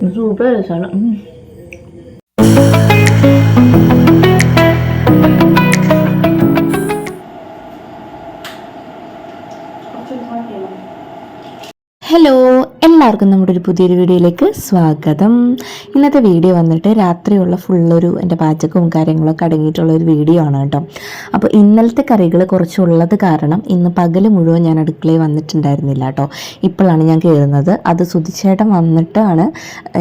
Super രസമാണ് ഉം. Hello എല്ലാവർക്കും നമ്മുടെ ഒരു പുതിയൊരു വീഡിയോയിലേക്ക് സ്വാഗതം. ഇന്നത്തെ വീഡിയോ വന്നിട്ട് രാത്രിയുള്ള ഫുള്ളൊരു എന്റെ പാചകവും കാര്യങ്ങളൊക്കെ അടങ്ങിയിട്ടുള്ള ഒരു വീഡിയോ ആണ് കേട്ടോ. അപ്പോൾ ഇന്നലത്തെ കറികൾ കുറച്ചുള്ളത് കാരണം ഇന്ന് പകൽ മുഴുവൻ ഞാൻ അടുക്കളയിൽ വന്നിട്ടുണ്ടായിരുന്നില്ല കേട്ടോ. ഇപ്പോഴാണ് ഞാൻ കയറുന്നത്. അത് സുതിച്ചേട്ടൻ വന്നിട്ടാണ്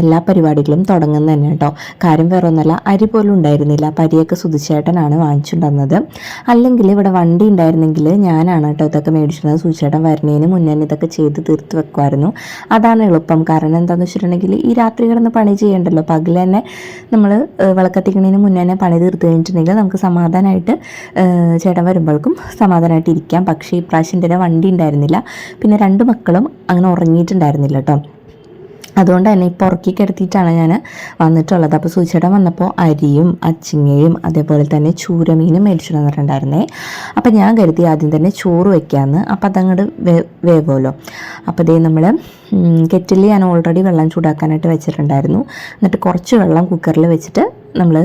എല്ലാ പരിപാടികളും തുടങ്ങുന്നത് തന്നെ കേട്ടോ. കാര്യം വേറെ ഒന്നല്ല അരി പോലും ഉണ്ടായിരുന്നില്ല. അപ്പം അരിയൊക്കെ വാങ്ങിച്ചുണ്ടന്നത് വാങ്ങിച്ചിട്ടുണ്ടെന്നത് അല്ലെങ്കിൽ ഇവിടെ വണ്ടി ഉണ്ടായിരുന്നെങ്കിൽ ഞാനാണ് കേട്ടോ ഇതൊക്കെ മേടിച്ചിരുന്നത്. സുതിച്ചേട്ടൻ വരുന്നതിന് മുന്നേ ഇതൊക്കെ ചെയ്ത് തീർത്ത് വെക്കുമായിരുന്നു. അതാണ് എളുപ്പം. കാരണം എന്താണെന്ന് വെച്ചിട്ടുണ്ടെങ്കിൽ ഈ രാത്രി കിടന്ന് പണി ചെയ്യണ്ടല്ലോ. പകൽ തന്നെ നമ്മൾ വിളക്കത്തിക്കണതിന് മുന്നേ തന്നെ പണി തീർത്ത് കഴിഞ്ഞിട്ടുണ്ടെങ്കിൽ നമുക്ക് സമാധാനമായിട്ട് ചേട്ടൻ വരുമ്പോഴേക്കും സമാധാനമായിട്ട് ഇരിക്കാം. പക്ഷേ ഈ പ്രാവശ്യം എന്റെ വണ്ടി ഉണ്ടായിരുന്നില്ല. പിന്നെ രണ്ട് മക്കളും അങ്ങനെ ഉറങ്ങിയിട്ടുണ്ടായിരുന്നില്ല കേട്ടോ. അതുകൊണ്ട് തന്നെ ഇപ്പോൾ ഉറക്കി കിടത്തിയിട്ടാണ് ഞാൻ വന്നിട്ടുള്ളത്. അപ്പോൾ സൂചിച്ചേട്ടൻ വന്നപ്പോൾ അരിയും അച്ചിങ്ങയും അതേപോലെ തന്നെ ചൂരമീനും മേടിച്ചു തന്നിട്ടുണ്ടായിരുന്നേ അപ്പോൾ ഞാൻ കരുതി ആദ്യം തന്നെ ചോറ് വയ്ക്കാമെന്ന് അപ്പോൾ അതങ്ങോട്ട് വേ വേവുമല്ലോ അപ്പോൾ ഇതേ നമ്മൾ കെറ്റിൽ ഞാൻ ഓൾറെഡി വെള്ളം ചൂടാക്കാനായിട്ട് വെച്ചിട്ടുണ്ടായിരുന്നു. എന്നിട്ട് കുറച്ച് വെള്ളം കുക്കറിൽ വെച്ചിട്ട് നമ്മൾ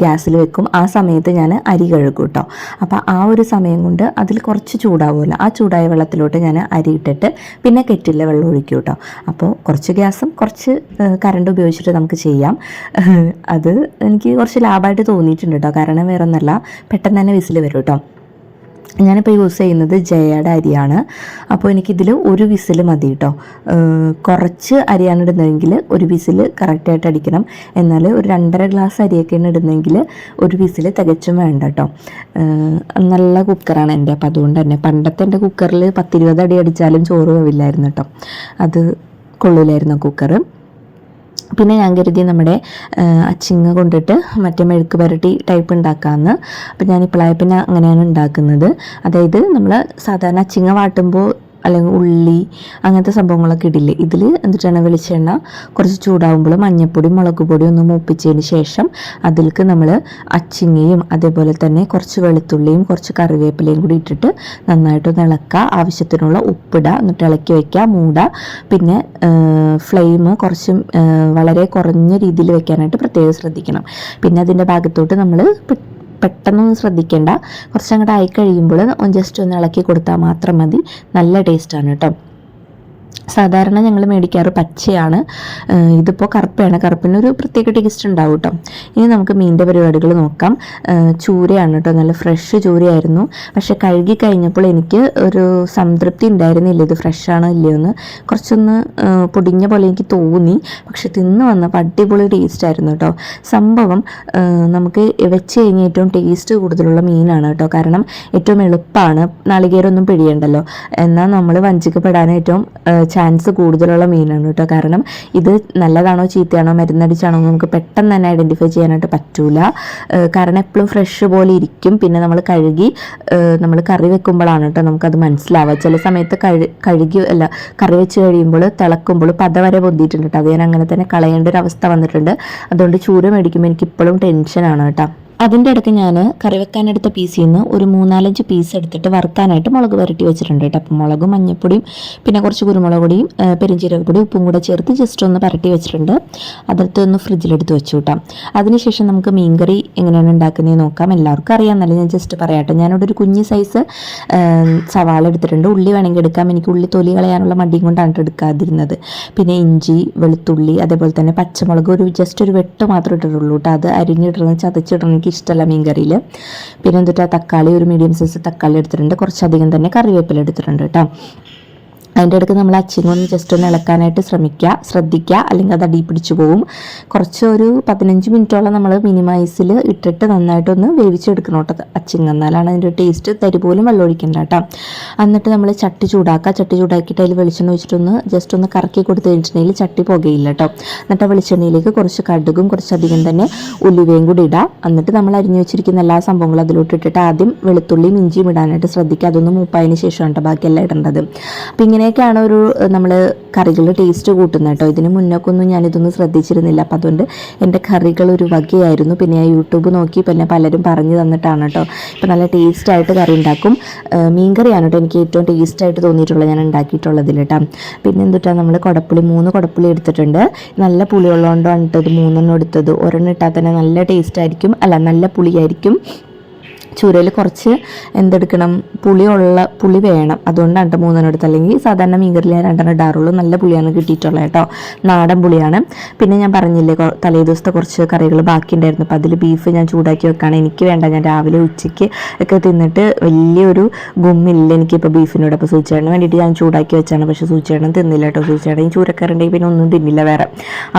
ഗ്യാസിൽ വെക്കും. ആ സമയത്ത് ഞാൻ അരി കഴുകും കേട്ടോ അപ്പോൾ ആ ഒരു സമയം കൊണ്ട് അതിൽ കുറച്ച് ചൂടാവുമല്ലോ. ആ ചൂടായ വെള്ളത്തിലോട്ട് ഞാൻ അരി ഇട്ടിട്ട് പിന്നെ കെറ്റിലെ വെള്ളം ഒഴിക്കും കേട്ടോ അപ്പോൾ കുറച്ച് ഗ്യാസും കുറച്ച് കറണ്ട് ഉപയോഗിച്ചിട്ട് നമുക്ക് ചെയ്യാം. അത് എനിക്ക് കുറച്ച് ലാഭമായിട്ട് തോന്നിയിട്ടുണ്ട് കേട്ടോ കാരണം വേറെ ഒന്നല്ല പെട്ടെന്ന് തന്നെ വിസിൽ വരും കേട്ടോ ഞാനിപ്പോൾ യൂസ് ചെയ്യുന്നത് ജയയുടെ അരിയാണ്. അപ്പോൾ എനിക്കിതിൽ ഒരു വിസിൽ മതി കേട്ടോ കുറച്ച് അരിയാണ് ഇടുന്നതെങ്കിൽ ഒരു വിസിൽ കറക്റ്റായിട്ട് അടിക്കണം. എന്നാൽ ഒരു രണ്ടര ഗ്ലാസ് അരിയൊക്കെയാണ് ഇടുന്നതെങ്കിൽ ഒരു വിസിൽ തികച്ചും വേണ്ട കേട്ടോ നല്ല കുക്കറാണ് എന്റെ അപ്പോൾ അതുകൊണ്ട് തന്നെ പണ്ടത്തെ എന്റെ കുക്കറിൽ പത്തിരുപത് അടി അടിച്ചാലും ചോറ് പോവില്ലായിരുന്നു കേട്ടോ അത് കൊള്ളൂലായിരുന്നു കുക്കറ് പിന്നെ ഞാൻ കരുതി നമ്മുടെ അച്ചിങ്ങ കൊണ്ടിട്ട് മറ്റേ മെഴുക്ക് പുരട്ടി ടൈപ്പ് ഉണ്ടാക്കാമെന്ന് അപ്പം ഞാൻ ഇപ്പോഴായ പിന്നെ അങ്ങനെയാണ് ഉണ്ടാക്കുന്നത്. അതായത് നമ്മൾ സാധാരണ അച്ചിങ്ങ വാട്ടുമ്പോൾ അല്ലെങ്കിൽ ഉള്ളി അങ്ങനത്തെ സംഭവങ്ങളൊക്കെ ഇടില്ലേ. ഇതിൽ എന്നിട്ടാണ് വെളിച്ചെണ്ണ കുറച്ച് ചൂടാവുമ്പോൾ മഞ്ഞൾപ്പൊടി മുളക് പൊടി ഒന്ന് മൂപ്പിച്ചതിന് ശേഷം അതിലേക്ക് നമ്മൾ അച്ചിങ്ങയും അതേപോലെ തന്നെ കുറച്ച് വെളുത്തുള്ളിയും കുറച്ച് കറിവേപ്പിലയും കൂടി ഇട്ടിട്ട് നന്നായിട്ടൊന്ന് ഇളക്കുക. ആവശ്യത്തിനുള്ള ഉപ്പിടുക എന്നിട്ട് ഇളക്കി വയ്ക്കുക മൂടുക പിന്നെ ഫ്ലെയിം കുറച്ച് വളരെ കുറഞ്ഞ രീതിയിൽ വെക്കാനായിട്ട് പ്രത്യേകം ശ്രദ്ധിക്കണം. പിന്നെ അതിന്റെ ഭാഗത്തോട്ട് നമ്മൾ പെട്ടെന്നൊന്നും ശ്രദ്ധിക്കേണ്ട. കുറച്ചങ്ങോട്ട് ആയി കഴിയുമ്പോൾ ജസ്റ്റ് ഒന്ന് ഇളക്കി കൊടുത്താൽ മാത്രം മതി. നല്ല ടേസ്റ്റാണ് കേട്ടോ. സാധാരണ ഞങ്ങൾ മേടിക്കാറ് പച്ചയാണ്. ഇതിപ്പോൾ കറുപ്പയാണ്. കറുപ്പിനൊരു പ്രത്യേക ടേസ്റ്റ് ഉണ്ടാവും കേട്ടോ ഇനി നമുക്ക് മീന്റെ പരിപാടികൾ നോക്കാം. ചൂരയാണ് കേട്ടോ നല്ല ഫ്രഷ് ചൂരയായിരുന്നു. പക്ഷെ കഴുകി കഴിഞ്ഞപ്പോൾ എനിക്ക് ഒരു സംതൃപ്തി ഉണ്ടായിരുന്നില്ല. ഇത് ഫ്രഷാണോ ഇല്ലയോ എന്ന് കുറച്ചൊന്ന് പൊടിഞ്ഞ പോലെ എനിക്ക് തോന്നി. പക്ഷെ തിന്ന് വന്നപ്പോൾ അടിപൊളി ടേസ്റ്റ് ആയിരുന്നു കേട്ടോ സംഭവം നമുക്ക് വെച്ച് കഴിഞ്ഞ് ഏറ്റവും ടേസ്റ്റ് കൂടുതലുള്ള മീനാണ് കേട്ടോ കാരണം ഏറ്റവും എളുപ്പമാണ് നാളികേരമൊന്നും പിഴിയണ്ടല്ലോ. എന്നാൽ നമ്മൾ വഞ്ചിക്കപ്പെടാൻ ഏറ്റവും ചാൻസ് കൂടുതലുള്ള മീനാണ് കേട്ടോ കാരണം ഇത് നല്ലതാണോ ചീത്തയാണോ മരുന്നടിച്ചാണോ നമുക്ക് പെട്ടെന്ന് തന്നെ ഐഡന്റിഫൈ ചെയ്യാനായിട്ട് പറ്റൂല. കാരണം എപ്പോഴും ഫ്രഷ് പോലെ ഇരിക്കും. പിന്നെ നമ്മൾ കഴുകി നമ്മൾ കറി വെക്കുമ്പോഴാണ് കേട്ടോ നമുക്കത് മനസ്സിലാവുക. ചില സമയത്ത് കഴു കഴുകി അല്ല കറി വെച്ച് കഴിയുമ്പോൾ തിളക്കുമ്പോൾ പത വരെ പൊന്തിയിട്ടുണ്ട് കേട്ടോ അത് ഞാൻ അങ്ങനെ തന്നെ കളയേണ്ട ഒരു അവസ്ഥ വന്നിട്ടുണ്ട്. അതുകൊണ്ട് ചൂര മേടിക്കുമ്പോൾ എനിക്ക് ഇപ്പോഴും ടെൻഷനാണ് കേട്ടോ അതിന്റെ ഇടയ്ക്ക് ഞാൻ കറി വെക്കാനെടുത്ത പീസിൽ നിന്ന് ഒരു മൂന്നാലഞ്ച് പീസ് എടുത്തിട്ട് വറുക്കാനായിട്ട് മുളക് വരട്ടി വെച്ചിട്ടുണ്ട് കേട്ടോ. അപ്പം മുളകും മഞ്ഞപ്പൊടിയും പിന്നെ കുറച്ച് കുരുമുളക് പൊടിയും ആ, പൊടി ഉപ്പും കൂടെ ചേർത്ത് ജസ്റ്റ് ഒന്ന് പരട്ടി വെച്ചിട്ടുണ്ട്. അതിർത്ത് ഒന്ന് ഫ്രിഡ്ജിലെടുത്ത് വെച്ചു കൂട്ടാം. അതിനുശേഷം നമുക്ക് മീൻകറി എങ്ങനെയാണ് ഉണ്ടാക്കുന്നത് നോക്കാം. എല്ലാവർക്കും അറിയാമെന്നല്ല ഞാൻ ജസ്റ്റ് പറയാട്ടെ. ഞാനിവിടെ ഒരു കുഞ്ഞ് സൈസ് സവാള എടുത്തിട്ടുണ്ട്. ഉള്ളി വേണമെങ്കിൽ എടുക്കാം. എനിക്ക് ഉള്ളി തൊലി കളയാനുള്ള മടിയും കൊണ്ടാണ് എടുക്കാതിരുന്നത്. പിന്നെ ഇഞ്ചി വെളുത്തുള്ളി അതേപോലെ തന്നെ പച്ചമുളക് ഒരു ജസ്റ്റ് ഒരു വെട്ട് മാത്രം ഇട്ടിട്ടുള്ളൂ കേട്ടോ. അത് അരിഞ്ഞിടണം ചതച്ചിടണം. എനിക്ക് ഇഷ്ടമല്ല മീൻ കറിയിൽ പിന്നെ എന്തുട്ടാ തക്കാളി ഒരു മീഡിയം സൈസ് തക്കാളി എടുത്തിട്ടുണ്ട്. കുറച്ചധികം തന്നെ കറിവേപ്പില എടുത്തിട്ടുണ്ട് കേട്ടോ അതിന്റെ അടുത്ത് നമ്മൾ അച്ചിങ്ങ ഒന്ന് ജസ്റ്റ് ഒന്ന് ഇളക്കാനായിട്ട് ശ്രമിക്കുക ശ്രദ്ധിക്കുക അല്ലെങ്കിൽ അത് അടി പിടിച്ചു പോകും കുറച്ച് ഒരു പതിനഞ്ച് മിനിറ്റോളം നമ്മൾ മിനിമൈസിൽ ഇട്ടിട്ട് നന്നായിട്ടൊന്ന് വേവിച്ചെടുക്കണം കേട്ടോ അച്ചിങ്ങ എന്നാലാണ് അതിന്റെ ടേസ്റ്റ് തരി പോലും വെള്ളം ഒഴിക്കണ്ട കേട്ടോ. എന്നിട്ട് നമ്മൾ ചട്ടി ചൂടാക്കുക. ചട്ടി ചൂടാക്കിയിട്ട് അതിൽ വെളിച്ചെണ്ണ ഒഴിച്ചിട്ടൊന്ന് ജസ്റ്റ് ഒന്ന് കറക്കി കൊടുത്ത് കഴിഞ്ഞിട്ടുണ്ടെങ്കിൽ ചട്ടി പുകയില്ല കേട്ടോ. എന്നിട്ട് ആ വെളിച്ചെണ്ണയിലേക്ക് കുറച്ച് കടുകും കുറച്ചധികം തന്നെ ഉലുവയും കൂടി ഇടാം. എന്നിട്ട് നമ്മൾ അരിഞ്ഞു വെച്ചിരിക്കുന്ന എല്ലാ സംഭവങ്ങളും അതിലോട്ട് ഇട്ടിട്ട് ആദ്യം വെളുത്തുള്ളിയും ഇഞ്ചിയും ഇടാനായിട്ട് ശ്രദ്ധിക്കുക. അതൊന്ന് മൂപ്പായതിന് ശേഷമാണ് കേട്ടോ ബാക്കിയെല്ലാം ഇടേണ്ടത്. അപ്പം ഇങ്ങനെ ഇങ്ങനെയൊക്കെയാണ് ഒരു നമ്മൾ കറികളുടെ ടേസ്റ്റ് കൂട്ടുന്നത് കേട്ടോ. ഇതിന് മുന്നൊക്കെ ഒന്നും ഞാനിതൊന്നും ശ്രദ്ധിച്ചിരുന്നില്ല. അപ്പം അതുകൊണ്ട് എന്റെ കറികൾ ഒരു വകയായിരുന്നു. പിന്നെ ഞാൻ യൂട്യൂബ് നോക്കി പിന്നെ പലരും പറഞ്ഞു തന്നിട്ടാണ് കേട്ടോ. ഇപ്പം നല്ല ടേസ്റ്റായിട്ട് കറി ഉണ്ടാക്കും. ആ, മീൻ കറിയാണ് കേട്ടോ എനിക്ക് ഏറ്റവും ടേസ്റ്റായിട്ട് തോന്നിയിട്ടുള്ളത് ഞാൻ ഉണ്ടാക്കിയിട്ടുള്ളതിൽ കേട്ടോ. പിന്നെ എന്തുട്ടാ നമ്മൾ കുടപ്പുളി മൂന്ന് കുടപ്പുളി എടുത്തിട്ടുണ്ട്. നല്ല പുളിയുള്ളതുകൊണ്ടാണ് ഇട്ടത് മൂന്നെണ്ണം എടുത്തത്. ഒരെണ്ണം ഇട്ടാൽ തന്നെ നല്ല ടേസ്റ്റ് ആയിരിക്കും. അല്ല നല്ല പുളിയായിരിക്കും. ചൂരയിൽ കുറച്ച് എന്തെടുക്കണം? പുളിയുള്ള പുളി വേണം. അതുകൊണ്ടാണ് കേട്ടോ മൂന്നെണ്ണം എടുത്ത് അല്ലെങ്കിൽ സാധാരണ മീൻകറിയിൽ ഞാൻ രണ്ടെണ്ണം ഇടാറുള്ളൂ. നല്ല പുളിയാണ് കിട്ടിയിട്ടുള്ളത് കേട്ടോ. നാടൻ പുളിയാണ്. പിന്നെ ഞാൻ പറഞ്ഞില്ലേ തലേ ദിവസത്തെ കുറച്ച് കറികൾ ബാക്കിയുണ്ടായിരുന്നു. അപ്പോൾ അതിൽ ബീഫ് ഞാൻ ചൂടാക്കി വെക്കാണ്. എനിക്ക് വേണ്ട. ഞാൻ രാവിലെ ഉച്ചയ്ക്ക് ഒക്കെ തിന്നിട്ട് വലിയൊരു ഗുമ്മില്ല എനിക്കിപ്പോൾ ബീഫിനോട് അപ്പോൾ സൂചിച്ചേട്ടന് വേണ്ടിയിട്ട് ഞാൻ ചൂടാക്കി വെച്ചാണ്. പക്ഷേ സൂചിച്ചേട്ടൻ തിന്നില്ല കേട്ടോ. സൂചിച്ചേട്ടൻ ഈ ഉണ്ടെങ്കിൽ പിന്നെ ഒന്നും തിന്നില്ല വേറെ.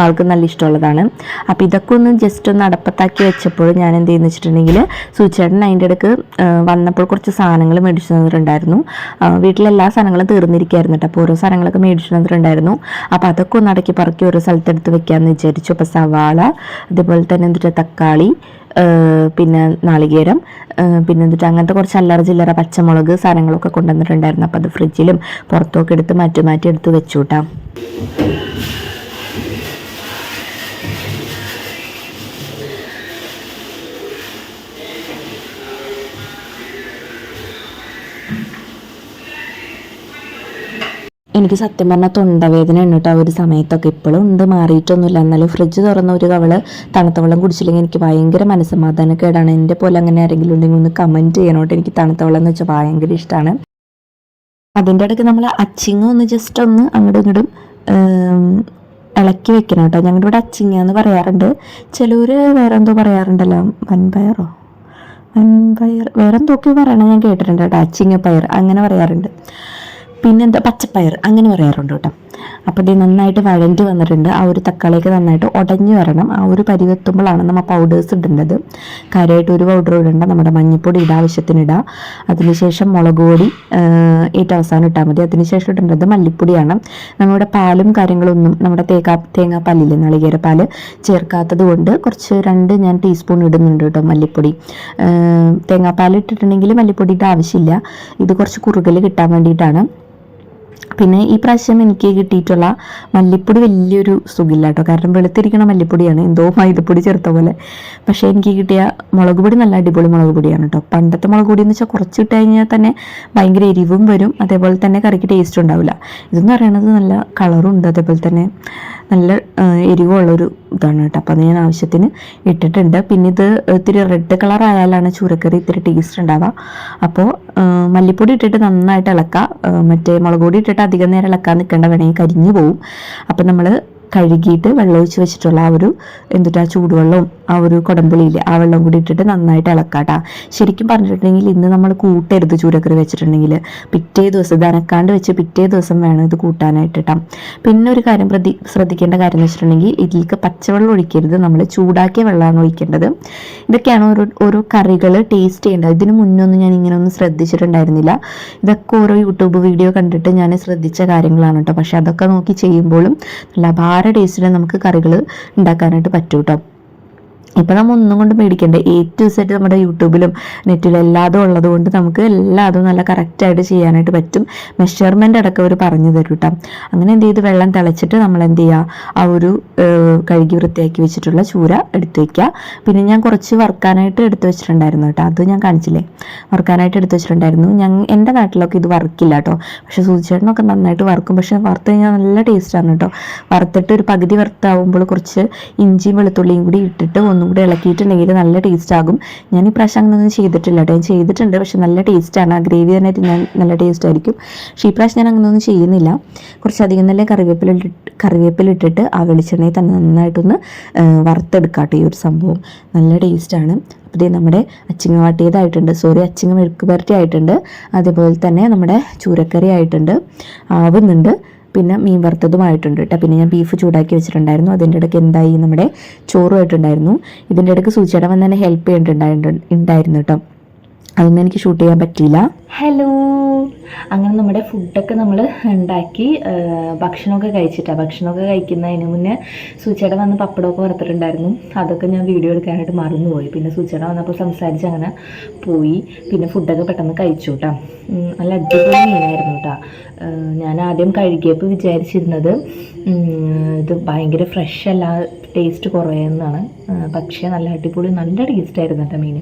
ആൾക്ക് നല്ല ഇഷ്ടമുള്ളതാണ്. അപ്പോൾ ഇതൊക്കെ ഒന്ന് ജസ്റ്റ് ഒന്ന് അടപ്പത്താക്കി വെച്ചപ്പോൾ ഞാൻ എന്ത് ചെയ്യുന്നു വെച്ചിട്ടുണ്ടെങ്കിൽ സൂചിച്ചേട്ടൻ അതിന്റെ ഇടയ്ക്ക് ആ, വന്നപ്പോൾ കുറച്ച് സാധനങ്ങൾ മേടിച്ചു തന്നിട്ടുണ്ടായിരുന്നു. വീട്ടിലെല്ലാ സാധനങ്ങളും തീർന്നിരിക്കുകയായിരുന്നു കേട്ടോ. അപ്പോൾ ഓരോ സാധനങ്ങളൊക്കെ മേടിച്ചു തന്നിട്ടുണ്ടായിരുന്നു. അപ്പോൾ അതൊക്കെ ഒന്ന് അടക്കി പറക്കി ഓരോ സ്ഥലത്തെടുത്ത് വെക്കാമെന്ന് വിചാരിച്ചു. അപ്പോൾ സവാള അതേപോലെ തന്നെ എന്നിട്ട് തക്കാളി പിന്നെ നാളികേരം പിന്നെ എന്നിട്ട് അങ്ങനത്തെ കുറച്ച് അല്ലറ ചില്ലറ പച്ചമുളക് സാധനങ്ങളൊക്കെ കൊണ്ടുവന്നിട്ടുണ്ടായിരുന്നു. അപ്പോൾ അത് ഫ്രിഡ്ജിലും പുറത്തൊക്കെ എടുത്ത് മാറ്റി മാറ്റി എടുത്ത് വെച്ചു കേട്ടോ. എനിക്ക് സത്യം പറഞ്ഞാൽ തൊണ്ടവേദന ഉണ്ട് ആ ഒരു സമയത്തൊക്കെ. ഇപ്പോഴും ഉണ്ട് മാറിയിട്ടൊന്നുമില്ല. എന്നാലും ഫ്രിഡ്ജ് തുറന്ന ഒരു കവൾ തണുത്ത വെള്ളം കുടിച്ചില്ലെങ്കിൽ എനിക്ക് ഭയങ്കര മനസ്സമാധാനക്കേടാണ്. എന്റെ പോലെ അങ്ങനെ ആരെങ്കിലും ഉണ്ടെങ്കിൽ ഒന്ന് കമന്റ് ചെയ്യണോട്ട് എനിക്ക് തണുത്ത വെള്ളം എന്ന് വെച്ചാൽ ഭയങ്കര ഇഷ്ടമാണ് അതിന്റെ ഇടയ്ക്ക് നമ്മൾ അച്ചിങ്ങ ഒന്ന് ജസ്റ്റ് ഒന്ന് അങ്ങോട്ടും ഇങ്ങോട്ടും ഇളക്കി വെക്കണം കേട്ടോ. ഞങ്ങളുടെ ഇവിടെ അച്ചിങ്ങ എന്ന് പറയാറുണ്ട്. ചിലർ വേറെ എന്തോ പറയാറുണ്ടല്ലോ. വൻപയറോ? വൻപയർ വേറെ എന്തൊക്കെയോ പറയണം ഞാൻ കേട്ടിട്ടുണ്ട് കേട്ടോ. അച്ചിങ്ങ പയർ അങ്ങനെ പറയാറുണ്ട്. പിന്നെന്താ? പച്ചപ്പയർ അങ്ങനെ പറയാറുണ്ട് കേട്ടോ. അപ്പോൾ ഇത് നന്നായിട്ട് വഴണ്ടി വന്നിട്ടുണ്ട്. ആ ഒരു തക്കാളിയൊക്കെ നന്നായിട്ട് ഉടഞ്ഞു വരണം. ആ ഒരു പരിവെത്തുമ്പോഴാണ് നമ്മൾ പൗഡേഴ്സ് ഇടേണ്ടത്. കാര്യമായിട്ട് ഒരു പൗഡർ ഇടണ്ട. നമ്മുടെ മഞ്ഞൾപ്പൊടി ഇടാം ആവശ്യത്തിന് ഇടാം. അതിനുശേഷം മുളക് പൊടി ഏറ്റവും അവസാനം ഇട്ടാൽ മതി. അതിനുശേഷം ഇടേണ്ടത് മല്ലിപ്പൊടിയാണ്. നമ്മുടെ പാലും കാര്യങ്ങളൊന്നും നമ്മുടെ തേങ്ങാ തേങ്ങാപ്പാലില്ലേ നാളികേരപ്പാൽ ചേർക്കാത്തത് കൊണ്ട് കുറച്ച് രണ്ട് ഞാൻ ടീസ്പൂൺ ഇടുന്നുണ്ട് കേട്ടോ മല്ലിപ്പൊടി. തേങ്ങാപ്പാൽ ഇട്ടിട്ടുണ്ടെങ്കിൽ മല്ലിപ്പൊടിയുടെ ആവശ്യമില്ല. ഇത് കുറച്ച് കുറുകൽ കിട്ടാൻ വേണ്ടിയിട്ടാണ്. പിന്നെ ഈ പ്രാവശ്യം എനിക്ക് കിട്ടിയിട്ടുള്ള മല്ലിപ്പൊടി വലിയൊരു സുഖമില്ല കേട്ടോ കാരണം വെളുത്തിരിക്കണ മല്ലിപ്പൊടിയാണ്. എന്തോ മൈദപ്പൊടി ചേർത്ത പോലെ. പക്ഷേ എനിക്ക് കിട്ടിയ മുളക് പൊടി നല്ല അടിപൊളി മുളക് പൊടിയാണ് കേട്ടോ പണ്ടത്തെ മുളക് പൊടി എന്ന് വെച്ചാൽ കുറച്ച് ഇട്ട് കഴിഞ്ഞാൽ തന്നെ ഭയങ്കര എരിവും വരും. അതേപോലെ തന്നെ കറിക്ക് ടേസ്റ്റ് ഉണ്ടാവില്ല. ഇതെന്ന് പറയുന്നത് നല്ല കളറും ഉണ്ട് അതേപോലെ തന്നെ നല്ല എരിവുള്ളൊരു ഇതാണ് കേട്ടോ അപ്പോൾ അത് ഞാൻ ആവശ്യത്തിന് ഇട്ടിട്ടുണ്ട്. പിന്നെ ഇത് ഇത്തിരി റെഡ് കളർ ആയാലാണ് ചൂരക്കറി ഇത്തിരി ടേസ്റ്റ് ഉണ്ടാവുക. അപ്പോൾ മല്ലിപ്പൊടി ഇട്ടിട്ട് നന്നായിട്ട് ഇളക്കുക. മറ്റേ മുളക് പൊടി ഇട്ടിട്ട് അധികം നേരം ഇളക്കാൻ നിൽക്കേണ്ട വേണമെങ്കിൽ കരിഞ്ഞു പോവും. അപ്പം നമ്മൾ കഴുകിയിട്ട് വെള്ളം ഒഴിച്ച് വെച്ചിട്ടുള്ള ആ ഒരു എന്തുട്ടാ ചൂടുവെള്ളവും ആ ഒരു കുടമ്പുളിയില്ലേ ആ വെള്ളം കൂടി ഇട്ടിട്ട് നന്നായിട്ട് ഇളക്കാട്ടാ. ശരിക്കും പറഞ്ഞിട്ടുണ്ടെങ്കിൽ ഇന്ന് നമ്മൾ കൂട്ടരുത് ചൂരക്കറി വെച്ചിട്ടുണ്ടെങ്കിൽ. പിറ്റേ ദിവസം ഇത് വെച്ച് പിറ്റേ ദിവസം വേണം ഇത് കൂട്ടാനായിട്ട് ഇട്ടാം പിന്നെ ഒരു കാര്യം പ്രതി ശ്രദ്ധിക്കേണ്ട കാര്യം എന്ന് വെച്ചിട്ടുണ്ടെങ്കിൽ ഇതിലേക്ക് പച്ചവെള്ളം ഒഴിക്കരുത്. നമ്മൾ ചൂടാക്കിയ വെള്ളമാണ് ഒഴിക്കേണ്ടത്. ഇതൊക്കെയാണ് ഓരോ ഓരോ കറികൾ ടേസ്റ്റ് ചെയ്യേണ്ടത്. ഇതിന് മുന്നൊന്നും ഞാൻ ഇങ്ങനെ ഒന്നും ശ്രദ്ധിച്ചിട്ടുണ്ടായിരുന്നില്ല. ഇതൊക്കെ ഓരോ യൂട്യൂബ് വീഡിയോ കണ്ടിട്ട് ഞാൻ ശ്രദ്ധിച്ച കാര്യങ്ങളാണ് കേട്ടോ. പക്ഷെ അതൊക്കെ നോക്കി ചെയ്യുമ്പോഴും നല്ല അപാര ടേസ്റ്റിൽ നമുക്ക് കറികൾ ഉണ്ടാക്കാനായിട്ട് പറ്റും കേട്ടോ ഇപ്പം നമ്മൾ ഒന്നും കൊണ്ട് പേടിക്കണ്ട. എ ടു സെറ്റ് നമ്മുടെ യൂട്യൂബിലും നെറ്റിലും എല്ലാതും ഉള്ളത് കൊണ്ട് നമുക്ക് എല്ലാതും നല്ല കറക്റ്റായിട്ട് ചെയ്യാനായിട്ട് പറ്റും. മെഷർമെന്റ് അടക്കം അവർ പറഞ്ഞു തരും കേട്ടോ അങ്ങനെ എന്ത് ചെയ്ത് വെള്ളം തിളച്ചിട്ട് നമ്മൾ എന്ത് ചെയ്യുക ആ ഒരു കഴുകി വൃത്തിയാക്കി വെച്ചിട്ടുള്ള ചൂര എടുത്ത് വയ്ക്കുക പിന്നെ ഞാൻ കുറച്ച് വറുക്കാനായിട്ട് എടുത്ത് വെച്ചിട്ടുണ്ടായിരുന്നു കേട്ടോ അത് ഞാൻ കാണിച്ചില്ലേ? വറുക്കാനായിട്ട് എടുത്ത് വെച്ചിട്ടുണ്ടായിരുന്നു. ഞാൻ എന്റെ നാട്ടിലൊക്കെ ഇത് വറുക്കില്ല കേട്ടോ പക്ഷേ സൂചിച്ചേട്ടനൊക്കെ നന്നായിട്ട് വറുക്കും. പക്ഷേ വറുത്ത് കഴിഞ്ഞാൽ നല്ല ടേസ്റ്റാണ് കേട്ടോ വറുത്തിട്ട് ഒരു പകുതി വറുത്താവുമ്പോൾ കുറച്ച് ഇഞ്ചിയും വെളുത്തുള്ളിയും കൂടി ഇട്ടിട്ട് ഒന്നും കൂടി ഇളക്കിയിട്ടുണ്ടെങ്കിൽ നല്ല ടേസ്റ്റ് ആകും. ഞാൻ ഈ പ്രാവശ്യം അങ്ങനെയൊന്നും ചെയ്തിട്ടില്ല കേട്ടോ. ഞാൻ ചെയ്തിട്ടുണ്ട് പക്ഷെ നല്ല ടേസ്റ്റാണ് ആ ഗ്രേവി തന്നെ നല്ല ടേസ്റ്റ് ആയിരിക്കും. പക്ഷേ ഈ പ്രാവശ്യം ഞാൻ അങ്ങനെയൊന്നും ചെയ്യുന്നില്ല. കുറച്ചധികം നല്ല കറിവേപ്പില കറിവേപ്പില ഇട്ടിട്ട് ആ വെളിച്ചെണ്ണയിൽ തന്നെ നന്നായിട്ടൊന്ന് വറുത്തെടുക്കാട്ടെ ഈ ഒരു സംഭവം. നല്ല ടേസ്റ്റാണ് അപ്പോൾ നമ്മുടെ അച്ചിങ്ങ വാട്ടിയതായിട്ടുണ്ട്. സോറി അച്ചിങ്ങ മെഴുക്ക് പുരട്ടി ആയിട്ടുണ്ട്. അതേപോലെ തന്നെ നമ്മുടെ ചൂരക്കറി ആയിട്ടുണ്ട്. ആവുന്നുണ്ട്. പിന്നെ മീൻ വറുത്തതുമായിട്ടുണ്ട് കേട്ടോ. പിന്നെ ഞാൻ ബീഫ് ചൂടാക്കി വെച്ചിട്ടുണ്ടായിരുന്നു. അതിന്റെ ഇടയ്ക്ക് എന്തായി? നമ്മുടെ ചോറുമായിട്ടുണ്ടായിരുന്നു. ഇതിന്റെ ഇടയ്ക്ക് സൂചിയുടെ വന്ന് തന്നെ ഹെൽപ്പ് ചെയ്തിട്ടുണ്ടായിരുന്നു ഉണ്ടായിരുന്നു കേട്ടോ. അതൊന്നും എനിക്ക് ഷൂട്ട് ചെയ്യാൻ പറ്റിയില്ല. ഹലോ അങ്ങനെ നമ്മുടെ ഫുഡൊക്കെ നമ്മൾ ഉണ്ടാക്കി ഭക്ഷണമൊക്കെ കഴിച്ചിട്ടാണ് ഭക്ഷണമൊക്കെ കഴിക്കുന്നതിന് മുന്നേ സൂച്ചയുടെ വന്ന് പപ്പടമൊക്കെ വറുത്തിട്ടുണ്ടായിരുന്നു. അതൊക്കെ ഞാൻ വീഡിയോ എടുക്കാനായിട്ട് മറന്നുപോയി. പിന്നെ സൂച്ചയുടെ വന്നപ്പോൾ സംസാരിച്ച് അങ്ങനെ പോയി. പിന്നെ ഫുഡൊക്കെ പെട്ടെന്ന് കഴിച്ചു കേട്ടോ നല്ല അടിപൊളി മീനായിരുന്നു കേട്ടോ ഞാൻ ആദ്യം കഴുകിയപ്പോൾ വിചാരിച്ചിരുന്നത് ഇത് ഭയങ്കര ഫ്രഷ് അല്ല ടേസ്റ്റ് കുറയെന്നാണ് പക്ഷേ നല്ല അടിപൊളി നല്ല ടേസ്റ്റ് ആയിരുന്നു കേട്ടോ മീൻ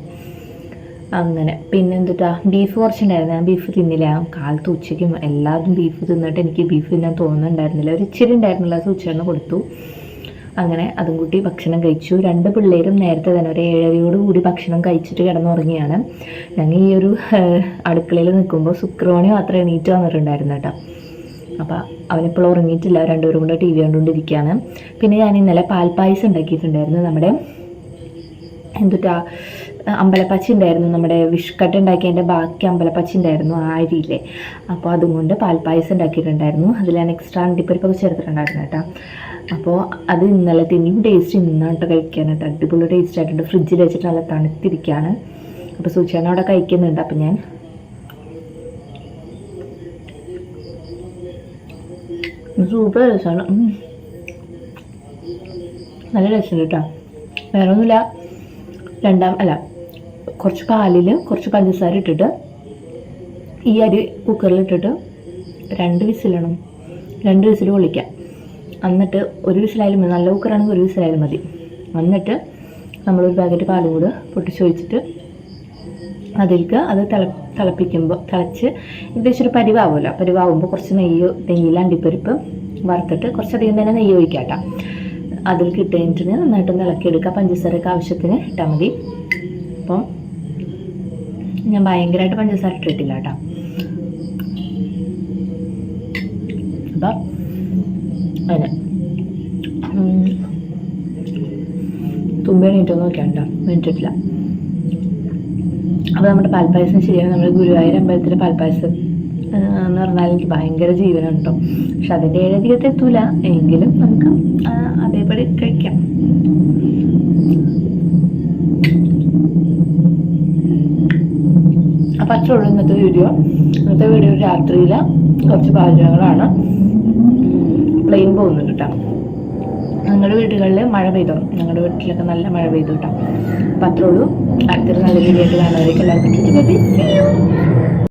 അങ്ങനെ. പിന്നെ എന്തുട്ടാ ബീഫ് കുറച്ചുണ്ടായിരുന്നു. ഞാൻ ബീഫ് തിന്നില്ല. കാലത്ത് ഉച്ചയ്ക്കും എല്ലാവരും ബീഫ് തിന്നിട്ട് എനിക്ക് ബീഫ് തിന്നാൻ തോന്നുന്നുണ്ടായിരുന്നില്ല. ഒരു ഇച്ചിരി ഉണ്ടായിരുന്നില്ല അത് ഉച്ചയാണ് കൊടുത്തു. അങ്ങനെ അതും കൂട്ടി ഭക്ഷണം കഴിച്ചു. രണ്ട് പിള്ളേരും നേരത്തെ തന്നെ ഒരു ഏഴരയോട് കൂടി ഭക്ഷണം കഴിച്ചിട്ട് കിടന്നുറങ്ങിയാണ്. ഞങ്ങൾ ഈ ഒരു അടുക്കളയിൽ നിൽക്കുമ്പോൾ ശുക്രവാണി മാത്രമേ എണീറ്റ് വന്നിട്ടുണ്ടായിരുന്നു കേട്ടോ. അപ്പോൾ അവനിപ്പോൾ ഉറങ്ങിയിട്ടില്ല. രണ്ടുപേരും കൂടെ ടി വി കണ്ടുകൊണ്ടിരിക്കുകയാണ്. പിന്നെ ഞാൻ ഇന്നലെ പാൽപ്പായസം ഉണ്ടാക്കിയിട്ടുണ്ടായിരുന്നു നമ്മുടെ. എന്തുട്ടാ? അമ്പലപ്പച്ചി ഉണ്ടായിരുന്നു. നമ്മുടെ വിഷ്കട്ട് ഉണ്ടാക്കിയതിന്റെ ബാക്കി അമ്പലപ്പച്ചി ഉണ്ടായിരുന്നു ആ അരിയിൽ അപ്പോൾ അതും കൊണ്ട് പാൽപ്പായസം ഉണ്ടാക്കിയിട്ടുണ്ടായിരുന്നു. ഞാൻ എക്സ്ട്രാ അണ്ടിപ്പരിപ്പൊക്കെ ചേർത്തിട്ടുണ്ടായിരുന്നു കേട്ടോ. അപ്പോൾ അത് ഇന്നലെ തിന്നും ടേസ്റ്റ് ഇന്നാട്ടോ കഴിക്കാനായിട്ട് അടിപൊളി ടേസ്റ്റ് ആയിട്ടുണ്ട്. ഫ്രിഡ്ജിൽ വെച്ചിട്ട് നല്ല തണുത്തിരിക്കുകയാണ് അപ്പോൾ സൂചന അവിടെ കഴിക്കുന്നുണ്ട്. അപ്പം ഞാൻ സൂപ്പർ രസമാണ് നല്ല രസമുണ്ട് കേട്ടോ. വേറൊന്നുമില്ല. രണ്ടാം അല്ല കുറച്ച് പാലിൽ കുറച്ച് പഞ്ചസാര ഇട്ടിട്ട് ഈ അരി കുക്കറിൽ ഇട്ടിട്ട് രണ്ട് വിസിലിടണം. രണ്ട് വിസിൽ പൊളിക്കാം. എന്നിട്ട് ഒരു വിസിലായാലും മതി. നല്ല കുക്കറാണെങ്കിൽ ഒരു വിസിലായാലും മതി. എന്നിട്ട് നമ്മളൊരു പാക്കറ്റ് പാലും കൂടെ പൊട്ടിച്ചൊഴിച്ചിട്ട് അതിലേക്ക് അത് തിള തിളപ്പിക്കുമ്പോൾ തിളച്ച് ഏകദേശം ഒരു പരിവാവുമല്ലോ. പരിവാവുമ്പോൾ കുറച്ച് നെയ്യ് നെയ്യിൽ അണ്ടിപ്പരിപ്പ് വറുത്തിട്ട് കുറച്ചധികം തന്നെ നെയ്യ് ഒഴിക്കാം കേട്ടോ അതിൽ കഴിഞ്ഞിട്ട് നന്നായിട്ടൊന്ന് ഇളക്കിയെടുക്കുക. പഞ്ചസാരയൊക്കെ ആവശ്യത്തിന് ഇട്ടാൽ മതി. അപ്പം ഞാൻ ഭയങ്കരമായിട്ട് പഞ്ചസാര ഇട്ടിട്ടില്ല കേട്ടോ. അപ്പം അതെ തുമ്പിയാണ് നോക്കിയാൽ കേട്ടോ വേണ്ടിയിട്ടില്ല അപ്പോൾ നമ്മുടെ പാൽപ്പായസം ശരിയാണ്. നമ്മുടെ ഗുരുവായൂർ അമ്പലത്തിലെ പാൽപ്പായസം എന്ന് പറഞ്ഞാൽ എനിക്ക് ഭയങ്കര ജീവനാണ് കേട്ടോ. പക്ഷെ അതിന്റെ ഏഴധികത്തെ എങ്കിലും നമുക്ക് അതേപടി കഴിക്കാം. അപ്പം അത്രേ ഇന്നത്തെ വീഡിയോ ഇന്നത്തെ വീഡിയോ രാത്രിയിൽ കുറച്ച് പാചകങ്ങളാണ്. പ്ലെയിൻ പോകുന്നത് കേട്ടോ ഞങ്ങളുടെ വീടുകളിൽ മഴ പെയ്തു. ഞങ്ങളുടെ വീട്ടിലൊക്കെ നല്ല മഴ പെയ്തു കേട്ടോ അപ്പം അത്രയുള്ളൂ അടുത്തൊരു നല്ല വീഡിയോ ആയിട്ട് കാണുന്നവരേക്ക് എല്ലാവർക്കും